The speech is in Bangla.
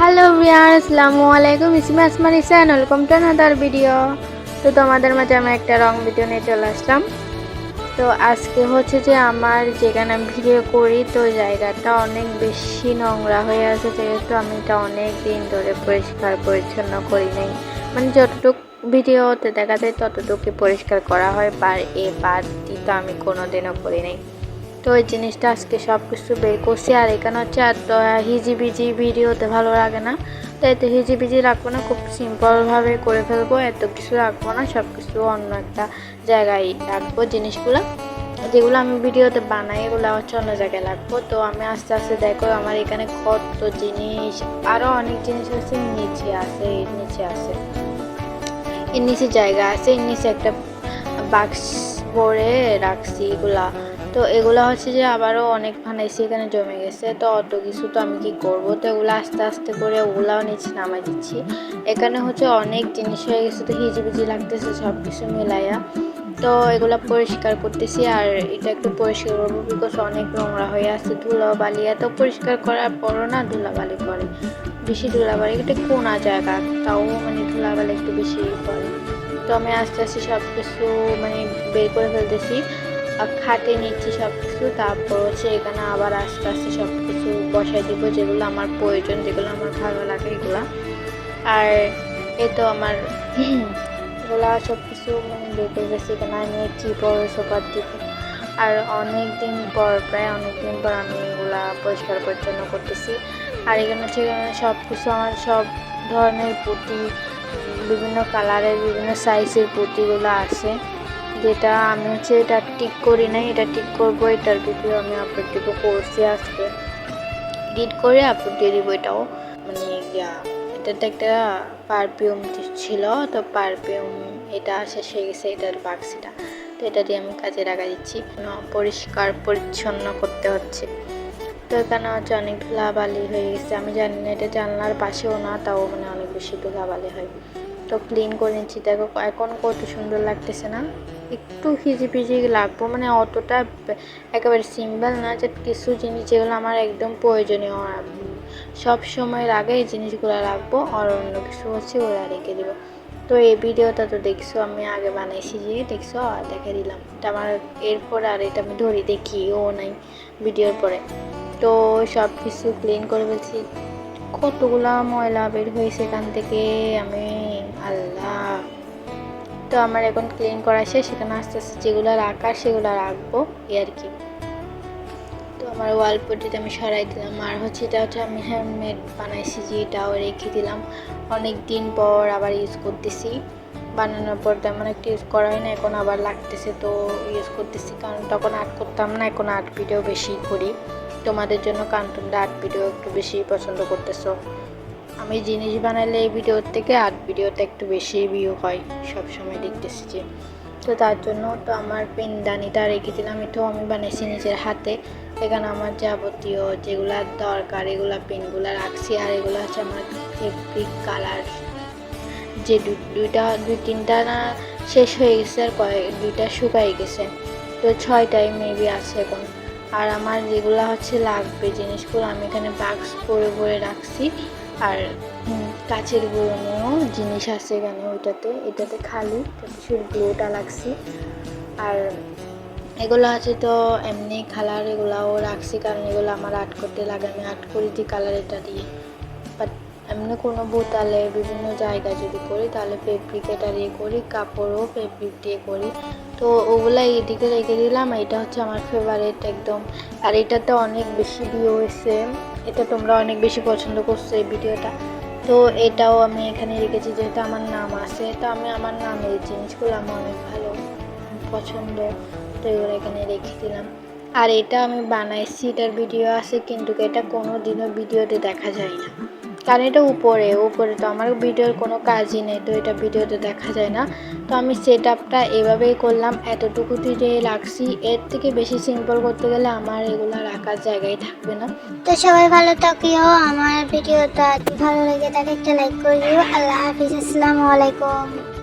হ্যালো ভিয়ার আসসালামু আলাইকুম। ইসমি Asman Ehsan welcome to another video তো তোমাদের মাঝে আমি একটা রং ভিডিও নিয়ে চলে আসলাম। তো আজকে হচ্ছে যে আমার যেখানে আমি ভিডিও করি, তো জায়গাটা অনেক বেশি নোংরা হয়ে আছে। যেহেতু আমি এটা অনেক দিন ধরে পরিষ্কার পরিচ্ছন্ন করি নাই। মানে যতটুকু ভিডিওতে দেখা যায় ততটুকু পরিষ্কার করা হয়। আর এ বাদটি তো আমি কোনোদিনও করি নাই। তো ওই জিনিসটা আজকে সব কিছু বের করছি। আর এখানে হচ্ছে আর হিজিবিজি ভিডিওতে ভালো লাগে না। তো এত হিজিবিজি রাখব না, খুব সিম্পলভাবে করে ফেলব। এত কিছু রাখব না সব কিছু অন্য একটা জায়গায় রাখব জিনিসগুলো। যেগুলো আমি ভিডিওতে বানাই, এগুলো হচ্ছে অন্য জায়গায় রাখব। তো আমি আস্তে আস্তে দেখো, আমার এখানে কত জিনিস আরও অনেক জিনিস আছে নিচে আছে, এর নিচে আছে। এর নিচে জায়গা আছে, এর নিচে একটা বাক্স ভরে রাখছি এগুলা। তো এগুলো হচ্ছে যে আবারও অনেক বানাইছি, এখানে জমে গেছে। তো অত কিছু তো আমি কি করব? তো এগুলো আস্তে আস্তে করে ওগুলাও নিচে নামাই দিচ্ছি। এখানে হচ্ছে অনেক জিনিস হয়ে গেছে তো হিজিবিজি লাগতেছে সব কিছু মিলাইয়া। তো এগুলো পরিষ্কার করতেছি আর এটা একটু পরিষ্কার করব বিকজ অনেক নোংরা হয়ে আছে ধুলো বালি এত পরিষ্কার করার পরও না ধুলাবালি পড়ে বেশি ধুলাবালি। এটা কোনা জায়গা, তাও মানে ধুলাবালি একটু বেশি পড়ে তো আমি আস্তে আস্তে সব কিছু মানে বের করে ফেলতেছি। খাটে নিচ্ছি সব কিছু তারপর হচ্ছে এখানে আবার আস্তে আস্তে সব কিছু বসাই দিব, যেগুলো আমার প্রয়োজন, যেগুলো আমার ভালো লাগে এগুলো। আর এ তো আমার এগুলো সব কিছু মানে করে গেছি এখানে আমি বড় সোফার দিব। আর অনেক দিন পর, প্রায় অনেক দিন পর আমি এগুলা পরিষ্কার পরিচ্ছন্ন করতেছি। আর এখানে হচ্ছে সব কিছু আমার সব ধরনের পুঁতি বিভিন্ন কালারের বিভিন্ন সাইজের পুঁতিগুলো আছে। যেটা আমি হচ্ছে এটা টিক করি নাই, এটা টিক করব, এটার ভিডিও আমি আপলোড দিব করছি আজকে। এডিট করে আপলোড দিয়ে দিব এটাও। মানে এটাতে একটা পারফিউম ছিল, তো পারফিউম এটা শেষ হয়ে গেছে, এটার বাক্সটা। তো এটা দিয়ে আমি কাজে লাগা দিচ্ছি। পরিষ্কার পরিচ্ছন্ন করতে হচ্ছে। তো এখানে হচ্ছে অনেক ধুলাবালি হয়ে গেছে। আমি জানি না এটা জানলার পাশেও না, তাও মানে অনেক বেশি ধুলাবালি হয়। তো ক্লিন করে নিচ্ছি। দেখো, এখন কত সুন্দর লাগতেছে না? একটু হিজিপিজি লাগবো মানে অতটা একেবারে সিম্পল না যে কিছু জিনিস যেগুলো আমার একদম প্রয়োজনীয়। সব সময়ের আগে এই জিনিসগুলো রাখব, আর অন্য কিছু হচ্ছে ওরা রেখে দেবো। তো এই ভিডিওটা তো দেখছ, আমি আগে বানাইছি যে, দেখছ? আর দেখে দিলাম। এটা আমার এরপর আর এটা আমি ধরি দেখি, ও নাই ভিডিওর পরে। তো সব কিছু ক্লিন করে ফেলছি। কতগুলা ময়লা বের হয়েছে এখান থেকে, আমি আল্লাহ। তো আমার এখন ক্লিন করা শেষ সেখানে আস্তে আস্তে যেগুলো রাখার সেগুলো রাখব এই আর কি। তো আমার ওয়াল পটিতে আমি সরাই দিলাম, আর হচ্ছে এটা হচ্ছে আমি হ্যান্ডমেড বানাইছি যে এটাও রেখে দিলাম। অনেক দিন পর আবার ইউজ করতেছি। বানানোর পর তেমন একটা ইউজ করা হয় না এখন আবার লাগতেছে তো ইউজ করতেছি, কারণ তখন আর্ট করতাম না, এখন আর্ট ভিডিও বেশি করি। তোমাদের জন্য তোমরা আর্ট ভিডিও একটু বেশি পছন্দ করতেছো। আমি জিনিস বানালে এই ভিডিওর থেকে আর্ট ভিডিওতে একটু বেশি ভিউ হয় সব সময় দেখতেছি যে। তো তার জন্য তো আমার পেনদানিটা রেখে দিলাম, এটাও আমি বানাইছি নিজের হাতে। এখানে আমার যাবতীয় যেগুলা দরকার, এগুলা পেনগুলো রাখছি, আর এগুলো হচ্ছে আমার ফেব্রিক কালার যে দুইটা, দুই তিনটা না শেষ হয়ে গেছে আর কয়েক, দুইটা শুকাই গেছে। তো ছয়টাই মেবি আছে এখন। আর আমার যেগুলো হচ্ছে লাগবে জিনিসগুলো আমি এখানে বাক্স করে ভরে রাখছি। আর কাছের বয়মও জিনিস আছে এখানে ওইটাতে, এটাতে খালি কিছুর গ্লোটা লাগছে। আর এগুলো আছে তো এমনি কালার এগুলাও রাখছি, কারণ এগুলো আমার আর্ট করতে লাগে, আমি আর্ট করি দিই কালার এটা দিয়ে। বাট এমনি কোনো বোতালে বিভিন্ন জায়গায় যদি করি, তাহলে ফেব্রিক এটা দিয়ে করি, কাপড়ও ফেব্রিক দিয়ে করি। তো ওগুলো এদিকে রেখে দিলাম, এটা হচ্ছে আমার ফেভারিট একদম। আর এটাতে অনেক বেশি ভিউ হয়েছে এটা তোমরা অনেক বেশি পছন্দ করছ এই ভিডিওটা তো এটাও আমি এখানে রেখেছি, যেহেতু আমার নাম আছে, তো আমি আমার নামের জিনিসগুলো আমার অনেক ভালো পছন্দ, তো এগুলো এখানে রেখে দিলাম। আর এটা আমি বানাইছি, এটার ভিডিও আছে, কিন্তু এটা কোনো দিনও ভিডিওতে দেখা যায় না। কারণ এটা উপরে উপরে তো আমার ভিডিওর কোনো কাজই নেই, তো এটা ভিডিওতে দেখা যায় না। তো আমি সেট আপটা এভাবেই করলাম, এতটুকু যে রাখছি। এর থেকে বেশি সিম্পল করতে গেলে আমার এগুলো রাখার জায়গায় থাকবে না। তো সবাই ভালো থাকিও, আমার ভিডিওটা ভালো লেগে থাকে, একটা লাইক করিও। আল্লাহ হাফিজ, আসসালামু আলাইকুম।